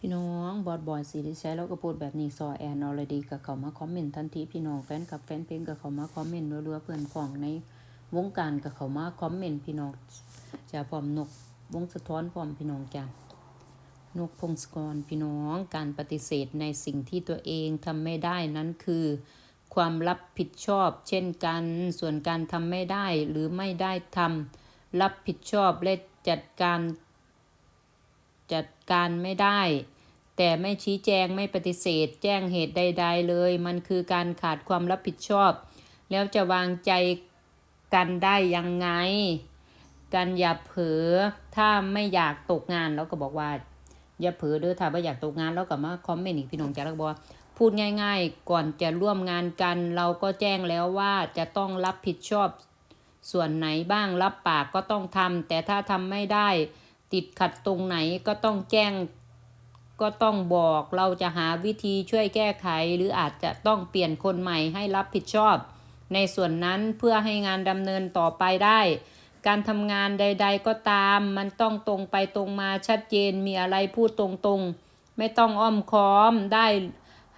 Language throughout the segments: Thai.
พี่น้องบอดบอยสีที่ใช้แล้วก็พูดแบบนี้ซอแอนอลดีกับเขามาคอมเมนต์ทันทีพี่น้องแฟนกับแฟนเพลงกับเขามาคอมเมนต์รัวๆเพื่อนของในวงการกับเขามาคอมเมนต์พี่น้องจะพร้อมนกวงสะท้อนพร้อมพี่น้องจ้ะนกพงศกรพี่น้องการปฏิเสธในสิ่งที่ตัวเองทำไม่ได้นั้นคือ ความรับผิดชอบ เช่นกัน ส่วนการทำไม่ได้หรือไม่ได้ทำรับผิดชอบและจัดการ จัดการไม่ได้ แต่ไม่ชี้แจงไม่ปฏิเสธ แจ้งเหตุใด ๆ เลย มันคือการขาดความรับผิดชอบ แล้วจะวางใจกันได้ยังไง กันอย่าเผลอถ้าไม่อยากตกงานแล้วก็บอกว่า อย่าเผลอเด้อถ้าไม่อยากตกงานแล้วก็มาคอมเมนต์อีกพี่น้องจ้าแล้วก็บอกว่าพูดง่าย ๆ ก่อนจะร่วมงานกัน เราก็แจ้งแล้วว่าจะต้องรับผิดชอบ ส่วนไหนบ้างรับปากก็ต้องทำแต่ถ้าทำไม่ได้ ติดขัดตรงไหนก็ต้องแจ้ง ก็ต้องบอกเราจะหาวิธีช่วยแก้ไข หรืออาจจะต้องเปลี่ยนคนใหม่ให้รับผิดชอบ ในส่วนนั้นเพื่อให้งานดำเนินต่อไปได้ การทำงานใด ๆ ก็ตาม มันต้องตรงไปตรงมาชัดเจนมีอะไรพูดตรงๆ ไม่ต้องอ้อมค้อมได้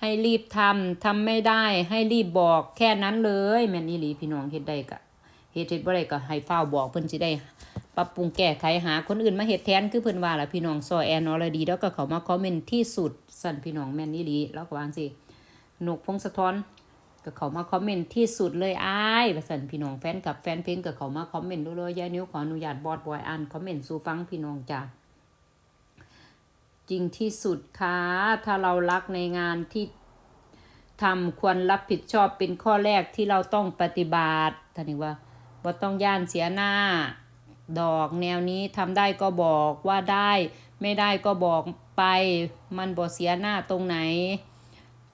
ให้รีบทำทำไม่ได้ให้รีบบอกแค่นั้นเลย แม่นอีหลีพี่น้องเฮ็ดได้กะเฮ็ดเฮ็ดบ่ได้ก็ให้ฟ้าบอกเพิ่นสิได้ ปรับปรุงแก้ไขหาคนอื่นมาเฮ็ดแทนคือเพิ่นว่าล่ะพี่น้องซอแอนอรดีแล้วก็เขามาคอมเมนต์ที่สุดสั่นพี่น้องแม่นอีหลีแล้วก็วางสิหนกพงศธรก็เขามาคอมเมนต์ที่สุดเลยอ้ายว่าสั่นพี่น้องแฟนกับแฟนเพลงก็เขามาคอมเมนต์ดูเลยยายนิ้วขออนุญาตบอดบอยอ่านคอมเมนต์สู่ฟังพี่น้องจ้าจริงที่สุดค่ะถ้าเรารักในงานที่ทำควรรับผิดชอบเป็นข้อแรกที่เราต้องปฏิบัติท่านนี้ว่าบ่ต้องย่านเสียหน้า ดอกแนวนี้ทำได้ก็บอกว่าได้ ไม่ได้ก็บอกไป มันบ่เสียหน้าตรงไหน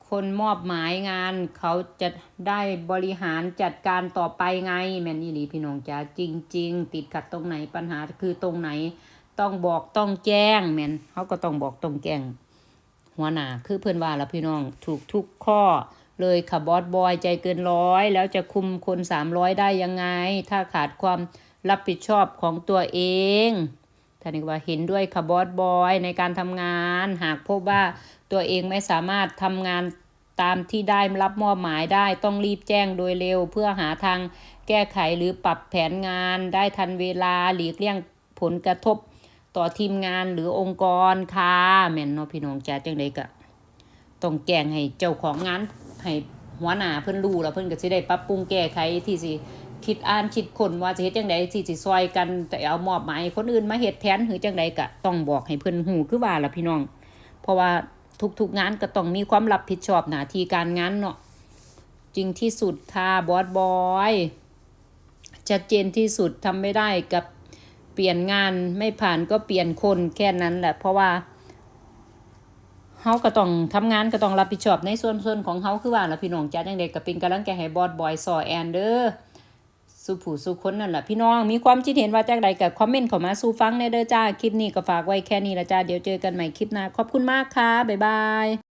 คนมอบหมายงานเขาจะได้บริหารจัดการต่อไปไง แม่นอีหลีพี่น้องจ้าจริง ๆ ติดขัดตรงไหนปัญหาคือตรงไหน ต้องบอกต้องแจ้งแม่นเขาก็ต้องบอกต้องแจ้งหัวหน้าคือเพื่อนว่าและพี่น้องถูกทุกข้อเลยค่ะบอสบอยใจเกินร้อย แล้วจะคุมคนสามร้อยได้ยังไง ถ้าขาดความ รับผิดชอบของตัวเองท่านนี้ว่าเห็นด้วยค่ะบอสบอยในการทำงาน หากพบว่าตัวเองไม่สามารถทำงานตามที่ได้รับมอบหมายได้ต้องรีบแจ้งโดยเร็ว เพื่อหาทางแก้ไขหรือปรับแผนงานได้ทันเวลาหลีกเลี่ยงผลกระทบต่อทีมงานหรือองค์กรค่ะแม่นเนาะพี่น้องจ้าจังไดก็ต้องแจ้งให้เจ้าของงานให้หัวหน้าเพิ่นรู้แล้วเพิ่นก็สิได้ปรับปรุงแก้ไขที่สิ คิดอ่านคิดคนว่าจะเฮ็ดจังไดที่สิซอยกันแต่เอามอบหมายคนอื่นมาเฮ็ดแทนหรือจังไดก็ต้องบอกให้เพิ่นฮู้คือว่าล่ะพี่น้อง เพราะว่าทุกๆงานก็ต้องมีความรับผิดชอบหน้าที่การงานเนาะจริงที่สุดค่ะบอสบอยชัดเจนที่สุดทำไม่ได้กับเปลี่ยนงานไม่ผ่านก็เปลี่ยนคนแค่นั้นแหละ เพราะว่าเขาก็ต้องทำงานก็ต้องรับผิดชอบในส่วนส่วนของเขาคือว่าล่ะพี่น้องจ้าจังเด็กกับเป็นกำลังใจให้บอสบอยซอแอนเดอร์ สู่ผู้สู่คนนั่นแหละพี่น้อง มีความคิดเห็นว่าจากใดกับคอมเมนต์เข้ามาสู่ฟังในเด้อจ้า คลิปนี้ก็ฝากไว้แค่นี้ละจ้า เดี๋ยวเจอกันใหม่คลิปหน้า ขอบคุณมากค่ะ บ๊ายบาย